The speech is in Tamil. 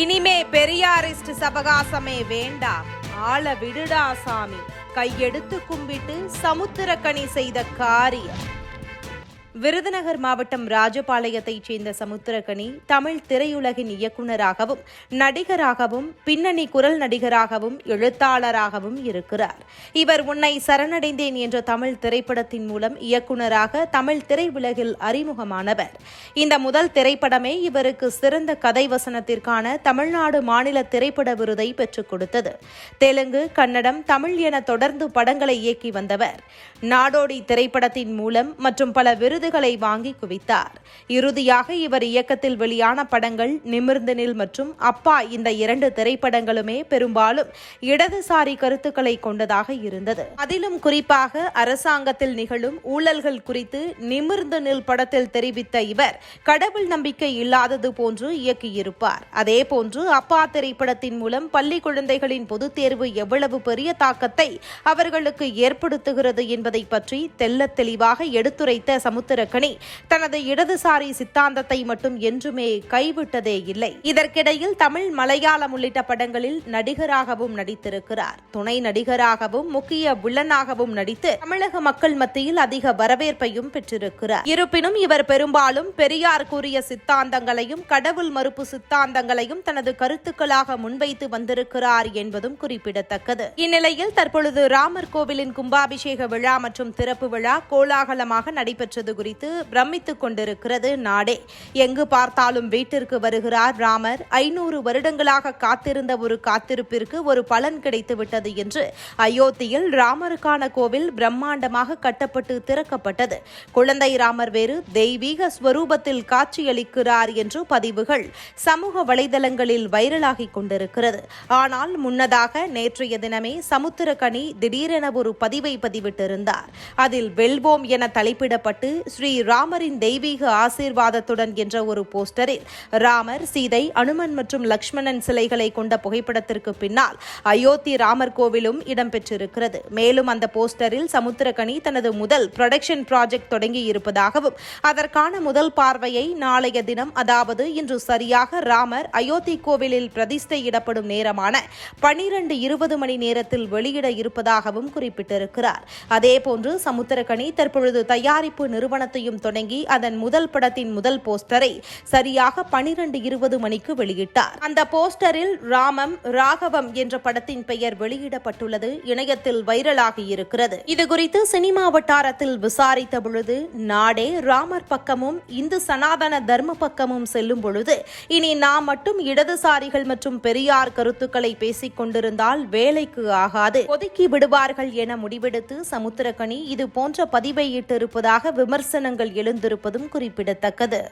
இனிமே பெரியாரிஸ்ட் சபகாசமே வேண்டாம் ஆள விடுடா சாமி. கையெடுத்து கும்பிட்டு சமுத்திரக்கணி செய்த காரியம். விருதுநகர் மாவட்டம் ராஜபாளையத்தைச் சேர்ந்த சமுத்திரகனி தமிழ் திரையுலகின் இயக்குனராகவும் நடிகராகவும் பின்னணி குரல் நடிகராகவும் எழுத்தாளராகவும் இருக்கிறார். இவர் உன்னை சரணடைந்தேன் என்ற தமிழ் திரைப்படத்தின் மூலம் இயக்குனராக தமிழ் திரையுலகில் அறிமுகமானவர். இந்த முதல் திரைப்படமே இவருக்கு சிறந்த கதை வசனத்திற்கான தமிழ்நாடு மாநில திரைப்பட விருதை பெற்றுக் கொடுத்தது. தெலுங்கு கன்னடம் தமிழ் என தொடர்ந்து படங்களை இயக்கி வந்தவர். நாடோடி திரைப்படத்தின் மூலம் மற்றும் பல விருது விருதுகளை வாங்கி குவித்தார். இறுதியாக இவர் இயக்கத்தில் வெளியான படங்கள் நிமிர்ந்து நில் மற்றும் அப்பா இந்த இரண்டு திரைப்படங்களுமே பெரும்பாலும் இடதுசாரி கருத்துக்களை கொண்டதாக இருந்தது. அதிலும் குறிப்பாக அரசாங்கத்தில் நிகழும் ஊழல்கள் குறித்து நிமிர்ந்து நில் படத்தில் தெரிவித்த இவர் கடவுள் நம்பிக்கை இல்லாதது போன்று இயக்கியிருப்பார். அதே போன்று அப்பா திரைப்படத்தின் மூலம் பள்ளி குழந்தைகளின் பொதுத் தேர்வு எவ்வளவு பெரிய தாக்கத்தை அவர்களுக்கு ஏற்படுத்துகிறது என்பதை பற்றி தெள்ளத் தெளிவாக எடுத்துரைத்த சமுத்திரக்கனி தனது இடதுசாரி சித்தாந்தத்தை மட்டும் என்றுமே கைவிட்டதே இல்லை. இதற்கிடையில் தமிழ் மலையாளம் உள்ளிட்ட படங்களில் நடிகராகவும் நடித்திருக்கிறார். துணை நடிகராகவும் முக்கிய வில்லனாகவும் நடித்து தமிழக மக்கள் மத்தியில் அதிக வரவேற்பையும் பெற்றிருக்கிறார். இருப்பினும் இவர் பெரும்பாலும் பெரியார் கூறிய சித்தாந்தங்களையும் கடவுள் மறுப்பு சித்தாந்தங்களையும் தனது கருத்துக்களாக முன்வைத்து வந்திருக்கிறார் என்பதும் குறிப்பிடத்தக்கது. இந்நிலையில் தற்பொழுது ராமர் கோவிலின் கும்பாபிஷேக விழா மற்றும் திறப்பு விழா கோலாகலமாக நடைபெற்றது குறித்து பிரமித்துக் கொண்டிருக்கிறது நாடே. எங்கு பார்த்தாலும் வீட்டிற்கு வருகிறார் ராமர். ஐநூறு வருடங்களாக காத்திருந்த ஒரு காத்திருப்பிற்கு ஒரு பலன் கிடைத்துவிட்டது என்று அயோத்தியில் ராமருக்கான கோவில் பிரம்மாண்டமாக கட்டப்பட்டு திறக்கப்பட்டது. குழந்தை ராமர் வேறு தெய்வீக ஸ்வரூபத்தில் காட்சியளிக்கிறார் என்று பதிவுகள் சமூக வலைதளங்களில் வைரலாகிக் கொண்டிருக்கிறது. ஆனால் முன்னதாக நேற்றைய தினமே சமுத்திரகனி திடீரென ஒரு பதிவை பதிவிட்டிருந்தார். அதில் வெல்வோம் என தலைப்பிடப்பட்டு ஸ்ரீ ராமரின் தெய்வீக ஆசீர்வாதத்துடன் என்ற ஒரு போஸ்டரில் ராமர் சீதை அனுமன் மற்றும் லக்ஷ்மணன் சிலைகளை கொண்ட புகைப்படத்திற்கு பின்னால் அயோத்தி ராமர் கோவிலும் இடம்பெற்றிருக்கிறது. மேலும் அந்த போஸ்டரில் சமுத்திரகனி தனது முதல் ப்ரொடக்ஷன் ப்ராஜெக்ட் தொடங்கி இருப்பதாகவும் அதற்கான முதல் பார்வையை நாளைய தினம் அதாவது இன்று சரியாக ராமர் அயோத்தி கோவிலில் பிரதிஷ்டையிடப்படும் நேரமான பனிரெண்டு இருபது மணி நேரத்தில் வெளியிட இருப்பதாகவும் குறிப்பிட்டிருக்கிறார். அதேபோன்று சமுத்திரகனி தற்பொழுது தயாரிப்பு நிறுவனம் நிறுவனத்தையும் தொடங்கி அதன் முதல் படத்தின் முதல் போஸ்டரை சரியாக பனிரெண்டு இருபது மணிக்கு வெளியிட்டார். அந்த போஸ்டரில் ராமம் ராகவம் என்ற படத்தின் பெயர் வெளியிடப்பட்டுள்ளது இணையத்தில் வைரலாகி இருக்கிறது. இது குறித்து சினிமா வட்டாரத்தில் விசாரித்த பொழுது நாடே ராமர் பக்கமும் இந்து சனாதன தர்ம பக்கமும் செல்லும் பொழுது இனி நாம் மட்டும் இடதுசாரிகள் மற்றும் பெரியார் கருத்துக்களை பேசிக் கொண்டிருந்தால் வேலைக்கு ஆகாது ஒதுக்கி விடுவார்கள் என முடிவெடுத்து சமுத்திரகனி இது போன்ற பதிவை இட்டிருப்பதாக விமர்சனங்கள் எழுந்திருப்பதும் குறிப்பிடத்தக்கது.